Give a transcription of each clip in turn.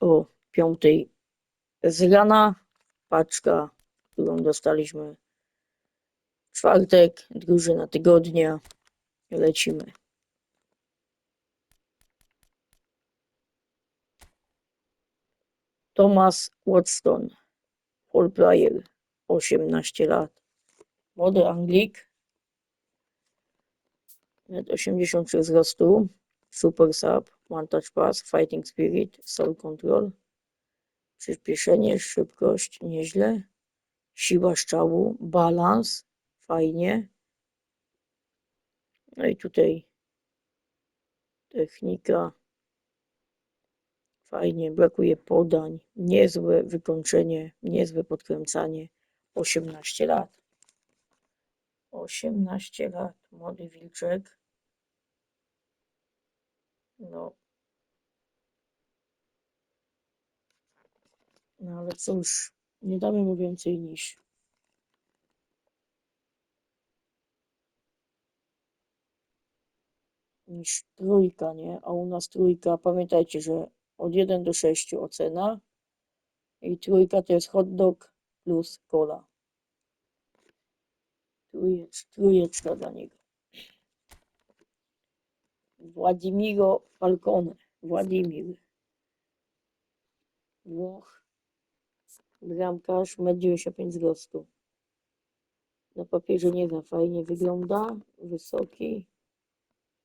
o piątej z rana. Paczka, którą dostaliśmy w czwartek, drużyna tygodnia. Lecimy. Thomas Watson, full player, 18 lat. Młody Anglik, 1,83 m wzrostu, super sub, one touch pass, fighting spirit, soul control, przyspieszenie, szybkość, nieźle, siła strzału, balans, fajnie. No i tutaj technika, fajnie, brakuje podań, niezłe wykończenie, niezłe podkręcanie, 18 lat. 18 lat, młody wilczek. No. No ale cóż, nie damy mu więcej niż niż trójka, nie? A u nas trójka, pamiętajcie, że od 1 do 6 ocena i trójka to jest hot dog plus cola. Trójecz, trójeczka dla niego. Władimiro Falcone. Władimir. Włoch. Bramkarz, 1,95 m wzrostu. Na papierze nie za fajnie wygląda. Wysoki.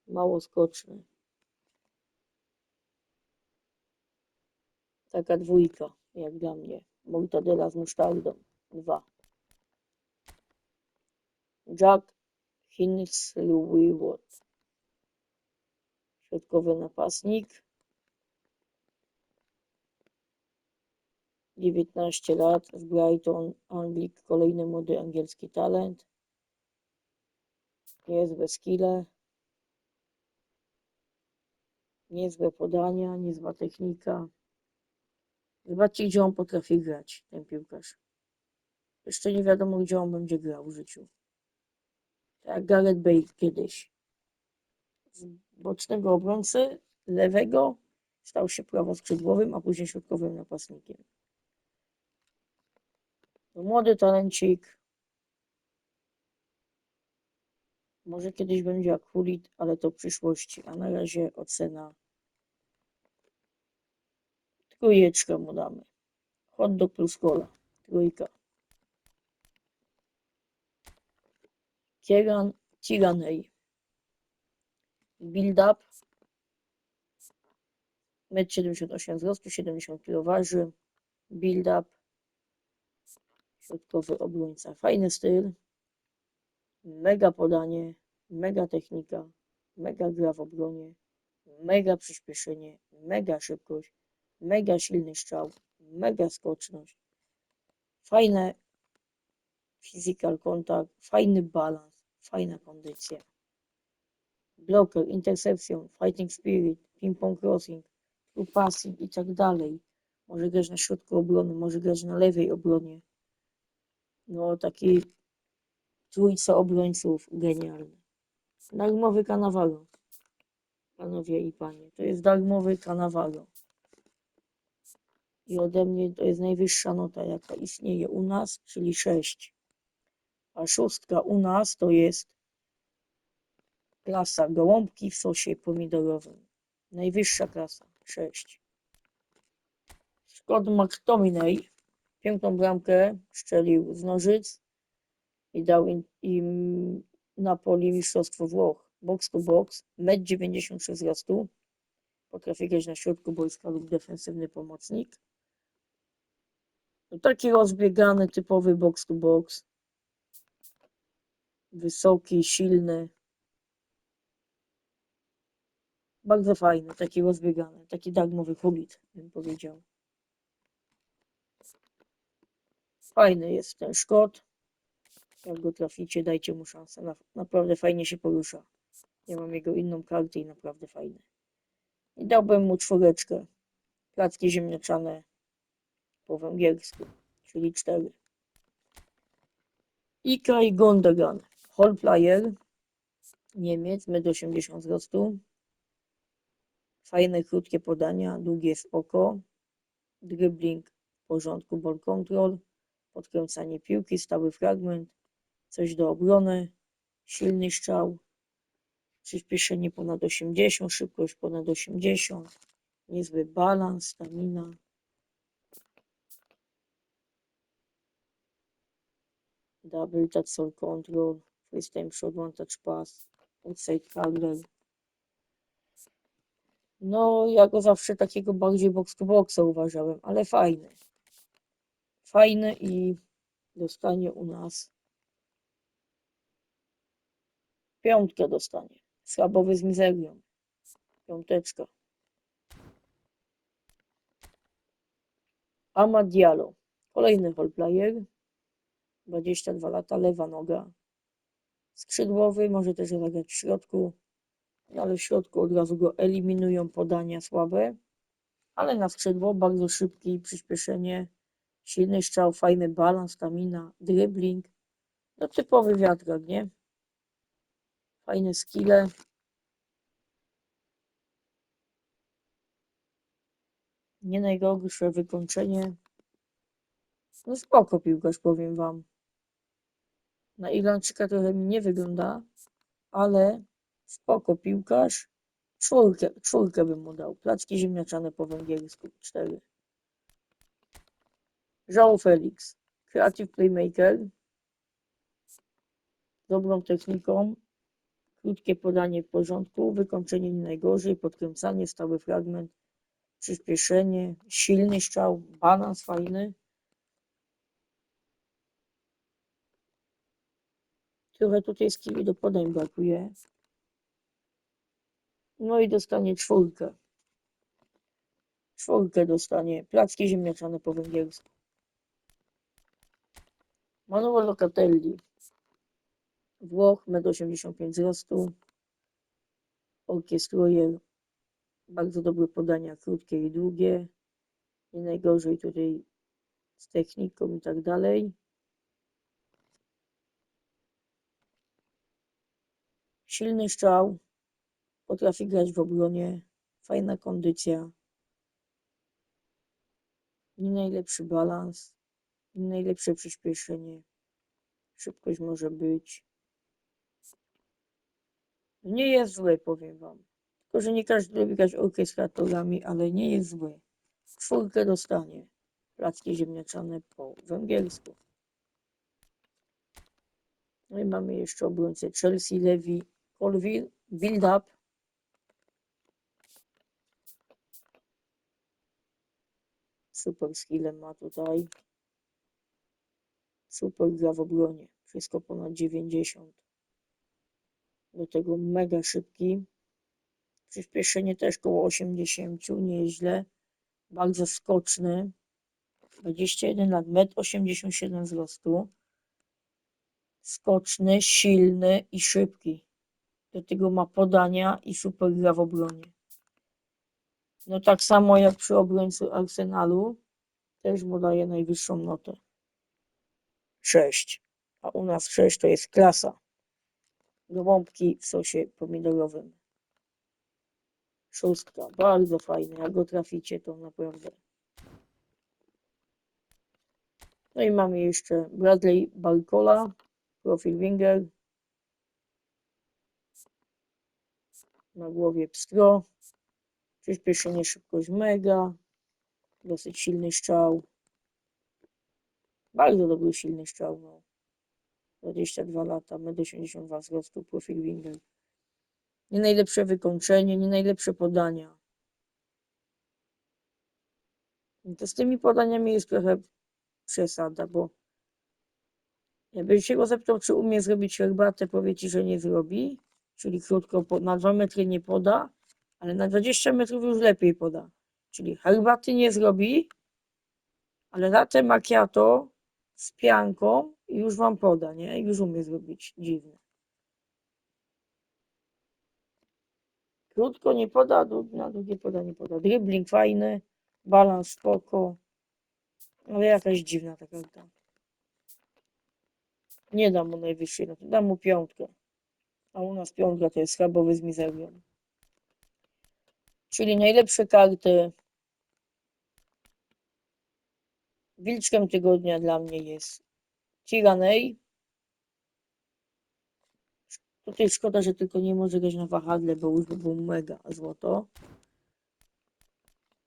Mało skoczny. Taka dwójka, jak dla mnie. Mortadela z musztardą. Dwa. Jack Hinsleyward. Środkowy napastnik. 19 lat z Brighton, Anglik, kolejny młody angielski talent. Niezłe skille. Niezłe podania, niezła technika. Zobaczcie, gdzie on potrafi grać, ten piłkarz. Jeszcze nie wiadomo, gdzie on będzie grał w życiu. Tak jak Gareth Bale kiedyś. Z bocznego obrońcy lewego stał się prawoskrzydłowym, a później środkowym napastnikiem. Młody talencik. Może kiedyś będzie jak ale to w przyszłości. A na razie ocena trójeczkę mu damy. Hot dog plus cola. Trójka. Kieran Tiraney. Build up. 1,78 m wzrostu, 70 kg waży. Build up. Środkowy obrońca. Fajny styl. Mega podanie. Mega technika. Mega gra w obronie. Mega przyspieszenie. Mega szybkość. Mega silny strzał. Mega skoczność. Fajne physical contact. Fajny balans. Fajna kondycja. Blocker, interception, fighting spirit, ping-pong crossing, true passing i tak dalej. Może grać na środku obrony, może grać na lewej obronie. No taki trójca obrońców genialny. Darmowy Cannavaro. Panowie i panie, to jest darmowy Cannavaro. I ode mnie to jest najwyższa nota, jaka istnieje u nas, czyli 6. A szóstka u nas to jest klasa gołąbki w sosie pomidorowym. Najwyższa klasa, 6. Scott McTominay piękną bramkę strzelił z nożyc i dał im, im Napoli mistrzostwo Włoch. Box to box, 1,96 m wzrostu. Potrafi grać na środku boiska lub defensywny pomocnik. Taki rozbiegany, typowy box to box. Wysoki, silny. Bardzo fajny, taki rozbiegany, taki darmowy hobbit, bym powiedział. Fajny jest ten Szkot. Jak go traficie, dajcie mu szansę. Na, naprawdę fajnie się porusza. Ja mam jego inną kartę i naprawdę fajny. I dałbym mu czwóreczkę. Placki ziemniaczane po węgiersku, czyli cztery. Ikaj Gondogan. Hall player. Niemiec, 1,80 m wzrostu. Fajne, krótkie podania, długie w oko. dribbling w porządku, ball control, podkręcanie piłki, stały fragment, coś do obrony, silny strzał, przyspieszenie ponad 80, szybkość ponad 80, niezły balans, stamina. Double touch control, time shot, one touch pass, outside hurdle. No, ja go zawsze takiego bardziej box to boxa uważałem, ale fajny. Fajny i dostanie u nas piątkę dostanie. Słabowy z mizerią. Piąteczka. Amad Diallo. Kolejny hall player. 22 lata, lewa noga. Skrzydłowy, może też zagrać w środku, ale w środku od razu go eliminują podania słabe. Ale na skrzydło bardzo szybki, przyspieszenie, silny strzał, fajny balans, stamina, dribbling. No typowy wiatrak, nie? Fajne skille. Nie najgorsze wykończenie. No spoko piłkarz, powiem wam. Na Irlandczyka trochę mi nie wygląda, ale spoko piłkarz. Czwórkę, czwórkę bym mu dał. Placki ziemniaczane po węgiersku. Cztery. João Felix. Creative playmaker. Dobrą techniką. Krótkie podanie w porządku. Wykończenie nie najgorzej. Podkręcanie, stały fragment. Przyspieszenie. Silny strzał. Balans fajny. Trochę tutaj skilli do podań brakuje. No i dostanie czwórkę. Czwórkę dostanie. Placki ziemniaczane po węgiersku. Manuel Locatelli. Włoch, 1,85 m wzrostu. Orkiestrujer. Bardzo dobre podania, krótkie i długie. Nie najgorzej tutaj z techniką i tak dalej. Silny strzał. Potrafi grać w obronie. Fajna kondycja. Nie najlepszy balans. Nie najlepsze przyspieszenie. Szybkość może być. Nie jest zły, powiem wam. Tylko, że nie każdy lubi grać orkiestratorami, ale nie jest zły. Czwórkę dostanie. Placki ziemniaczane po węgiersku. No i mamy jeszcze obrońcę Chelsea, Levy, Colville, build up. Super skillem ma tutaj. Super gra w obronie. Wszystko ponad 90. Do tego mega szybki. Przyspieszenie też koło 80, nieźle. Bardzo skoczny. 21 lat, 1,87 m wzrostu. Skoczny, silny i szybki. Do tego ma podania i super gra w obronie. No tak samo jak przy obrońcy Arsenalu, też mu daje najwyższą notę. 6. A u nas 6 to jest klasa. Gołąbki w sosie pomidorowym. Szóstka, bardzo fajny. Jak go traficie, to naprawdę. No i mamy jeszcze Bradley Barcola, profil winger. Na głowie pstro. Przyspieszenie, szybkość mega. Dosyć silny strzał. Bardzo dobry, silny strzał. No. 22 lata, 1,82 m wzrostu, profil winger. Nie najlepsze wykończenie, nie najlepsze podania. I To z tymi podaniami jest trochę przesada, bo jakbyś się go zapytał, czy umie zrobić herbatę, powie ci, że nie zrobi, czyli krótko na 2 metry nie poda, ale na 20 metrów już lepiej poda. Czyli herbaty nie zrobi, ale latte macchiato z pianką i już wam poda, nie? Już umie zrobić. Dziwne. Krótko nie poda, na długie poda nie poda. Dribbling fajny, balans spoko, ale jakaś dziwna ta karta. Nie dam mu najwyższej, no dam mu piątkę. A u nas piątka to jest schabowy z mizerią. Czyli najlepsze karty Wilczkiem tygodnia dla mnie jest Tiranej. Tutaj szkoda, że tylko nie może grać na wahadle, bo już by było mega złoto.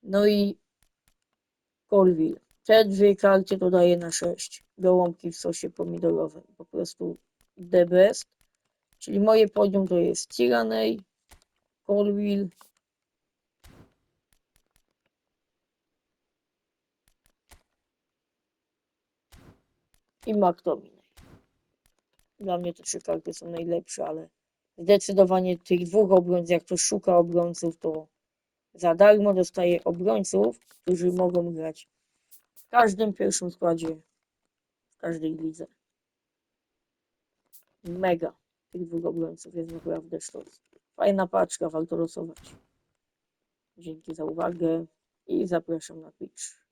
No i Colville. Te dwie karty to daje na 6. Gołąbki w sosie pomidorowym. Po prostu the best. Czyli moje podium to jest Tiranej, Colville, i McTominay. Dla mnie te trzy karty są najlepsze, ale zdecydowanie tych dwóch obrońców, jak ktoś szuka obrońców, to za darmo dostaje obrońców, którzy mogą grać w każdym pierwszym składzie, w każdej lidze. Mega tych dwóch obrońców jest naprawdę sztos. Fajna paczka, warto losować. Dzięki za uwagę i zapraszam na Twitch.